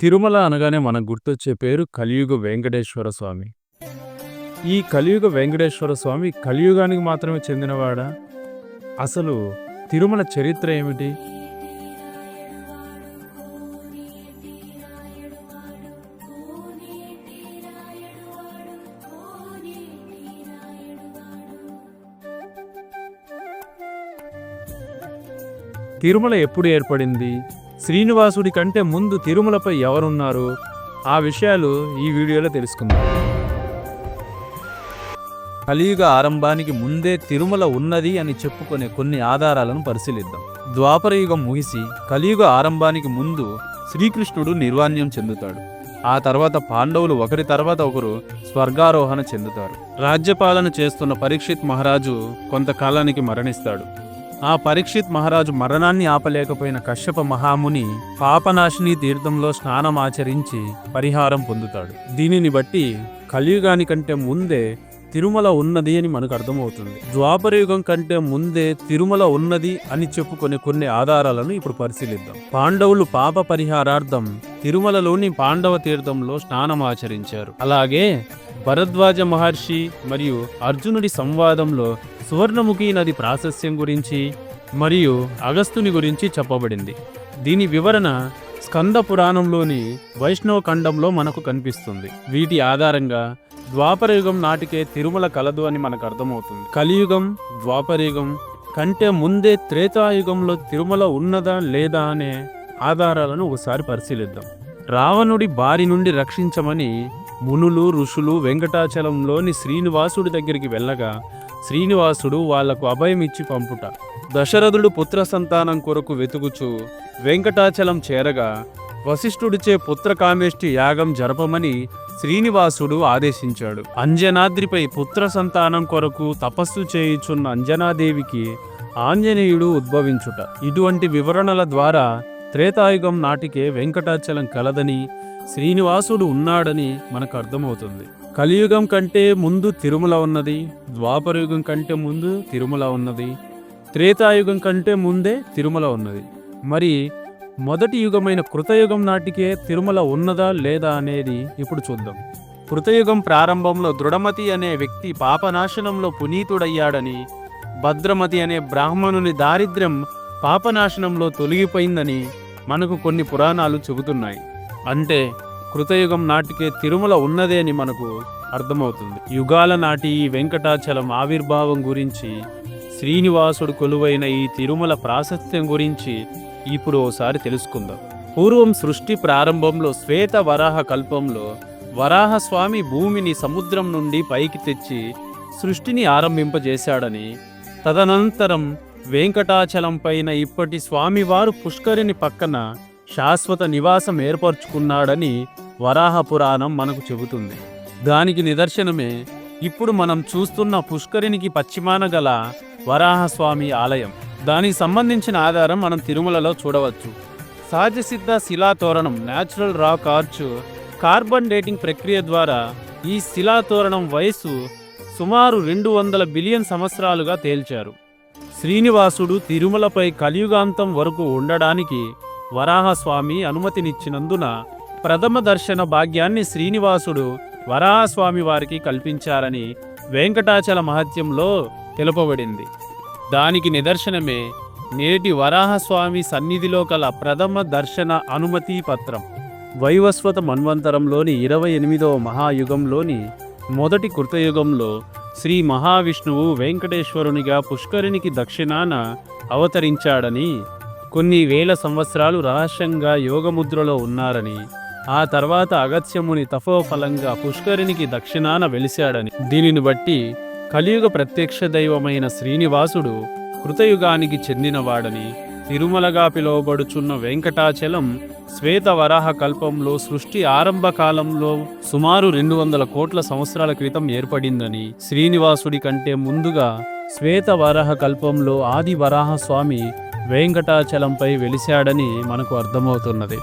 తిరుమల అనగానే మనకు గుర్తొచ్చే పేరు కలియుగ వెంకటేశ్వర స్వామి. ఈ కలియుగ వెంకటేశ్వర స్వామి కలియుగానికి మాత్రమే చెందినవాడా? అసలు తిరుమల చరిత్ర ఏమిటి? తిరుమల ఎప్పుడు ఏర్పడింది? శ్రీనివాసుడి కంటే ముందు తిరుమలపై ఎవరున్నారు? ఆ విషయాలు ఈ వీడియోలో తెలుసుకుందాం. కలియుగ ఆరంభానికి ముందే తిరుమల ఉన్నది అని చెప్పుకునే కొన్ని ఆధారాలను పరిశీలిద్దాం. ద్వాపర యుగం ముగిసి కలియుగ ఆరంభానికి ముందు శ్రీకృష్ణుడు నిర్వాణ్యం చెందుతాడు. ఆ తర్వాత పాండవులు ఒకరి తర్వాత ఒకరు స్వర్గారోహణ చెందుతారు. రాజ్యపాలన చేస్తున్న పరీక్షిత్ మహారాజు కొంతకాలానికి మరణిస్తాడు. ఆ పరీక్షిత్ మహారాజు మరణాన్ని ఆపలేకపోయిన కశ్యప మహాముని పాపనాశిని తీర్థంలో స్నానం ఆచరించి పరిహారం పొందుతాడు. దీనిని బట్టి కలియుగానికంటే ముందే తిరుమల ఉన్నది అని మనకు అర్థమవుతుంది. ద్వాపరయుగం కంటే ముందే తిరుమల ఉన్నది అని చెప్పుకునే కొన్ని ఆధారాలను ఇప్పుడు పరిశీలిద్దాం. పాండవులు పాప పరిహారార్థం తిరుమలలోని పాండవ తీర్థంలో స్నానం ఆచరించారు. అలాగే భరద్వాజ మహర్షి మరియు అర్జునుడి సంవాదంలో సువర్ణముఖి నది ప్రాశస్యం గురించి మరియు అగస్తుని గురించి చెప్పబడింది. దీని వివరణ స్కంద పురాణంలోని వైష్ణవ ఖండంలో మనకు కనిపిస్తుంది. వీటి ఆధారంగా ద్వాపరయుగం నాటికే తిరుమల కలదు అని మనకు అర్థమవుతుంది. కలియుగం ద్వాపరయుగం కంటే ముందే త్రేతాయుగంలో తిరుమల ఉన్నదా లేదా అనే ఆధారాలను ఒకసారి పరిశీలిద్దాం. రావణుడి బారి నుండి రక్షించమని మునులు ఋషులు వెంకటాచలంలోని శ్రీనివాసుడి దగ్గరికి వెళ్ళగా శ్రీనివాసుడు వాళ్ళకు అభయమిచ్చి పంపుట. దశరథుడు పుత్ర సంతానం కొరకు వెతుకుచు వెంకటాచలం చేరగా వశిష్ఠుడిచే పుత్రకామేష్టి యాగం జరపమని శ్రీనివాసుడు ఆదేశించాడు. అంజనాద్రిపై పుత్ర సంతానం కొరకు తపస్సు చేయుచున్న అంజనాదేవికి ఆంజనేయుడు ఉద్భవించుట. ఇటువంటి వివరణల ద్వారా త్రేతాయుగం నాటికే వెంకటాచలం కలదని శ్రీనివాసుడు ఉన్నాడని మనకు అర్థమవుతుంది కలియుగం కంటే ముందు తిరుమల ఉన్నది ద్వాపరయుగం కంటే ముందు తిరుమల ఉన్నది త్రేతాయుగం కంటే ముందే తిరుమల ఉన్నది. మరి మొదటి యుగమైన కృతయుగం నాటికే తిరుమల ఉన్నదా లేదా అనేది ఇప్పుడు చూద్దాం. కృతయుగం ప్రారంభంలో దృఢమతి అనే వ్యక్తి పాపనాశనంలో పునీతుడయ్యాడని భద్రమతి అనే బ్రాహ్మణుని దారిద్ర్యం పాపనాశనంలో తొలగిపోయిందని మనకు కొన్ని పురాణాలు చెబుతున్నాయి. అంటే కృతయుగం నాటికే తిరుమల ఉన్నదే అని మనకు అర్థమవుతుంది. యుగాల నాటి ఈ వెంకటాచలం ఆవిర్భావం గురించి శ్రీనివాసుడు కొలువైన ఈ తిరుమల ప్రాశస్త్యం గురించి ఇప్పుడు ఓసారి తెలుసుకుందాం. పూర్వం సృష్టి ప్రారంభంలో శ్వేత వరాహ కల్పంలో వరాహస్వామి భూమిని సముద్రం నుండి పైకి తెచ్చి సృష్టిని ఆరంభింపజేశాడని తదనంతరం వెంకటాచలం పైన ఇప్పటి స్వామివారు పుష్కరిని పక్కన శాశ్వత నివాసం ఏర్పరచుకున్నాడని వరాహ పురాణం మనకు చెబుతుంది. దానికి నిదర్శనమే ఇప్పుడు మనం చూస్తున్న పుష్కరినికి పశ్చిమాన గల వరాహస్వామి ఆలయం. దానికి సంబంధించిన ఆధారం మనం తిరుమలలో చూడవచ్చు. సహజసిద్ధ శిలాతోరణం natural rock arch carbon dating ప్రక్రియ ద్వారా ఈ శిలాతోరణం వయస్సు సుమారు రెండు వందల బిలియన్ సంవత్సరాలుగా తేల్చారు. శ్రీనివాసుడు తిరుమలపై కలియుగాంతం వరకు ఉండడానికి వరాహస్వామి అనుమతినిచ్చినందున ప్రథమ దర్శన భాగ్యాన్ని శ్రీనివాసుడు వరాహస్వామి వారికి కల్పించారని వెంకటాచల మహత్యంలో తెలుపబడింది. దానికి నిదర్శనమే నేటి వరాహస్వామి సన్నిధిలో కల ప్రథమ దర్శన అనుమతి పత్రం. వైవస్వత మన్వంతరంలోని ఇరవై ఎనిమిదవ మహాయుగంలోని మొదటి కృతయుగంలో శ్రీ మహావిష్ణువు వెంకటేశ్వరునిగా పుష్కరినికి దక్షిణాన అవతరించాడని కొన్ని వేల సంవత్సరాలు రహస్యంగా యోగముద్రలో ఉన్నారని ఆ తర్వాత అగత్యముని తపోఫలంగా పుష్కరినికి దక్షిణాన వెలిశాడని. దీనిని బట్టి కలియుగ ప్రత్యక్ష దైవమైన శ్రీనివాసుడు కృతయుగానికి చెందినవాడని తిరుమలగా పిలువబడుచున్న వెంకటాచలం శ్వేత వరాహ కల్పంలో సృష్టి ఆరంభ కాలంలో సుమారు రెండు వందల కోట్ల సంవత్సరాల క్రితం ఏర్పడిందని శ్రీనివాసుడి కంటే ముందుగా శ్వేత వరాహ కల్పంలో ఆది వరాహ స్వామి వేంకటాచలంపై వెలిశాడని మనకు అర్థమవుతున్నది.